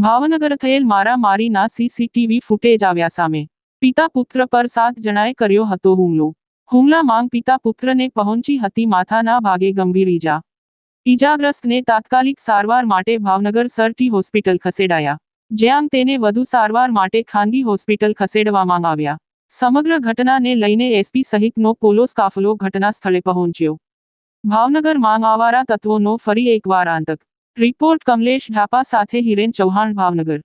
ભાવનગર થયેલ મારામારીના CCTV footage આવ્યા સામે. પિતા પુત્ર પર સાત જણાએ કર્યો હતો હુમલો. હુમલા માંગ પિતા પુત્રને પહોંચી હતી માથાના ભાગે ગંભીર ઈજા. ઈજાગ્રસ્તને તાત્કાલિક સારવાર માટે ભાવનગર સરટી હોસ્પિટલ ખસેડાયા. જ્યાં તેને વધુ સારવાર માટે ખાનગી હોસ્પિટલ ખસેડવામાં આવ્યા. સમગ્ર ઘટનાને લઈને એસપી સહિતનો પોલીસ કાફલો ઘટના સ્થળે પહોંચ્યો. ભાવનગર માંગ આવારા તત્વોનો ફરી એકવાર આતંક. રિપોર્ટ કમલેશ ઢાપા સાથે હિરેન ચૌહાણ ભાવનગર